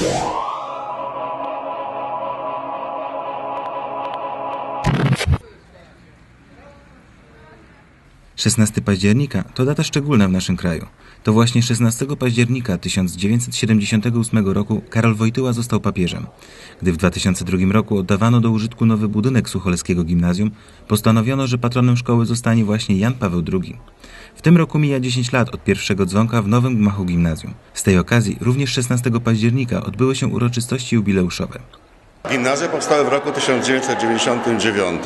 Yeah. Szesnasty października to data szczególna w naszym kraju. To właśnie 16 października 1978 roku Karol Wojtyła został papieżem. Gdy w 2002 roku oddawano do użytku nowy budynek Sucholeckiego Gimnazjum, postanowiono, że patronem szkoły zostanie właśnie Jan Paweł II. W tym roku mija 10 lat od pierwszego dzwonka w nowym gmachu gimnazjum. Z tej okazji również 16 października odbyły się uroczystości jubileuszowe. Gimnazja powstały w roku 1999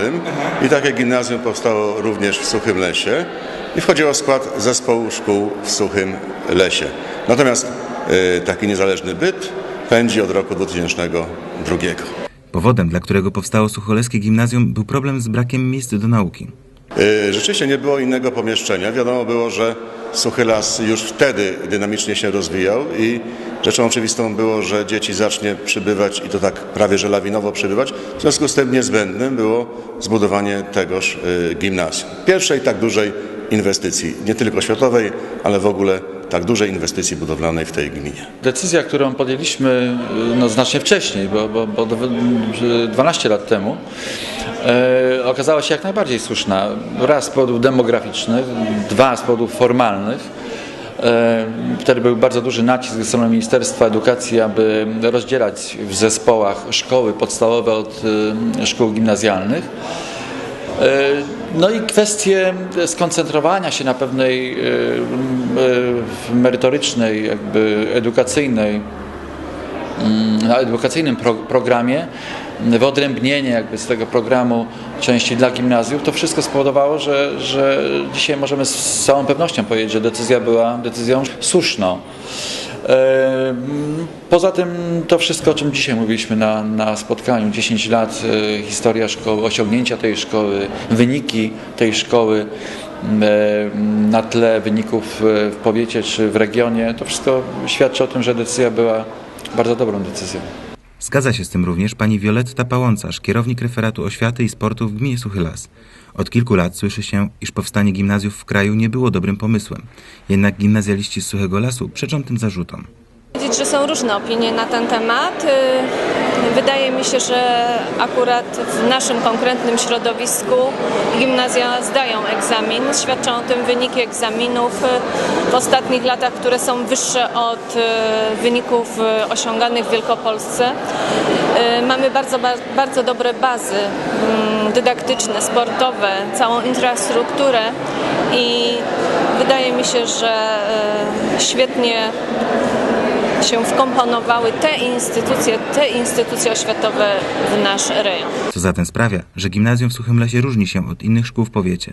i takie gimnazjum powstało również w Suchym Lesie i wchodziło w skład zespołu szkół w Suchym Lesie. Natomiast y, taki niezależny byt pędzi od roku 2002. Powodem, dla którego powstało Sucholeskie Gimnazjum był problem z brakiem miejsc do nauki. Y, Rzeczywiście nie było innego pomieszczenia. Wiadomo było, że Suchy Las już wtedy dynamicznie się rozwijał i rzeczą oczywistą było, że dzieci zacznie przybywać i to tak prawie że lawinowo przybywać. W związku z tym niezbędnym było zbudowanie tegoż y, gimnazjum. Pierwszej tak dużej inwestycji, nie tylko światowej, ale w ogóle tak dużej inwestycji budowlanej w tej gminie. Decyzja, którą podjęliśmy y, no, znacznie wcześniej, bo, bo, bo dw- 12 lat temu, e, okazała się jak najbardziej słuszna. Raz z powodów demograficznych, dwa z powodów formalnych. E, Wtedy był bardzo duży nacisk ze strony Ministerstwa Edukacji, aby rozdzielać w zespołach szkoły podstawowe od y, szkół gimnazjalnych. E, No i kwestie skoncentrowania się na pewnej e, e, merytorycznej, jakby edukacyjnej, mm, na edukacyjnym pro, programie, wyodrębnienie jakby z tego programu części dla gimnazjów, to wszystko spowodowało, że, że dzisiaj możemy z całą pewnością powiedzieć, że decyzja była decyzją słuszną. E, Poza tym to wszystko, o czym dzisiaj mówiliśmy na, na spotkaniu, 10 lat, e, historia szkoły, osiągnięcia tej szkoły, wyniki tej szkoły e, na tle wyników w powiecie czy w regionie, to wszystko świadczy o tym, że decyzja była bardzo dobrą decyzją. Zgadza się z tym również pani Wioletta Pałącarz, kierownik referatu oświaty i sportu w gminie Suchy Las. Od kilku lat słyszy się, iż powstanie gimnazjów w kraju nie było dobrym pomysłem. Jednak gimnazjaliści z Suchego Lasu przeczą tym zarzutom. Powiedzieć, że są różne opinie na ten temat. Y, Wydaje mi się, że akurat w naszym konkretnym środowisku gimnazja zdają egzamin. Świadczą o tym wyniki egzaminów y, w ostatnich latach, które są wyższe od y, wyników osiąganych w Wielkopolsce. Mamy bardzo, ba- bardzo dobre bazy mm, dydaktyczne, sportowe, całą infrastrukturę i wydaje mi się, że świetnie się wkomponowały te instytucje, te instytucje oświatowe w nasz rejon. Co zatem sprawia, że gimnazjum w Suchym Lesie różni się od innych szkół w powiecie.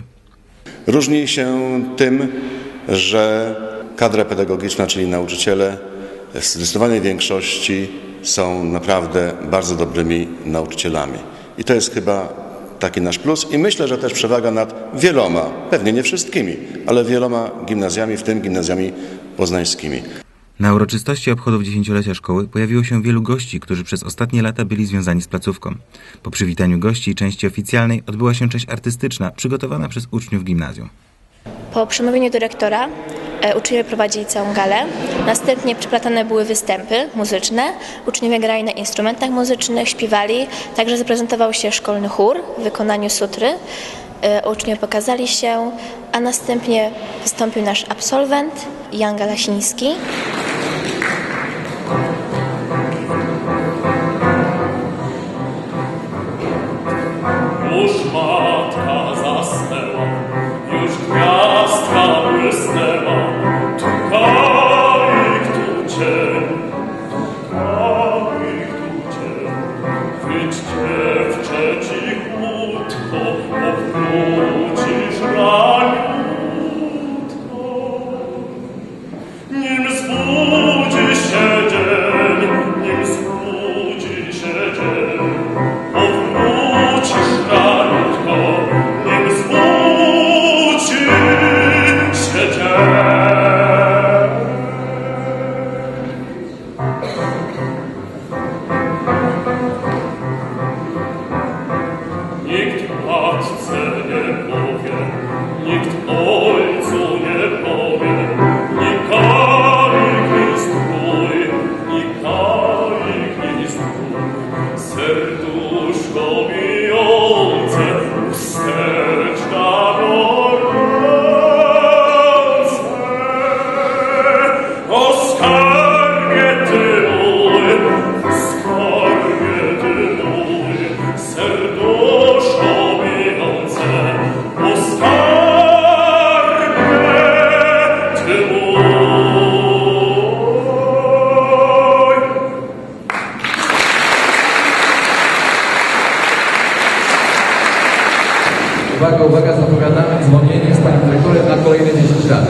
Różni się tym, że kadra pedagogiczna, czyli nauczyciele w zdecydowanej większości są naprawdę bardzo dobrymi nauczycielami. I to jest chyba taki nasz plus i myślę, że też przewaga nad wieloma, pewnie nie wszystkimi, ale wieloma gimnazjami, w tym gimnazjami poznańskimi. Na uroczystości obchodów dziesięciolecia szkoły pojawiło się wielu gości, którzy przez ostatnie lata byli związani z placówką. Po przywitaniu gości i części oficjalnej odbyła się część artystyczna przygotowana przez uczniów gimnazjum. Po przemówieniu dyrektora e, uczniowie prowadzili całą galę. Następnie przeplatane były występy muzyczne. Uczniowie grali na instrumentach muzycznych, śpiewali. Także zaprezentował się szkolny chór w wykonaniu sutry. E, Uczniowie pokazali się, a następnie wystąpił nasz absolwent Jan Galasiński. Mm-hmm. Uwaga, uwaga, zapowiadamy dzwonienie z panią dyrektorem na kolejne 10 lat.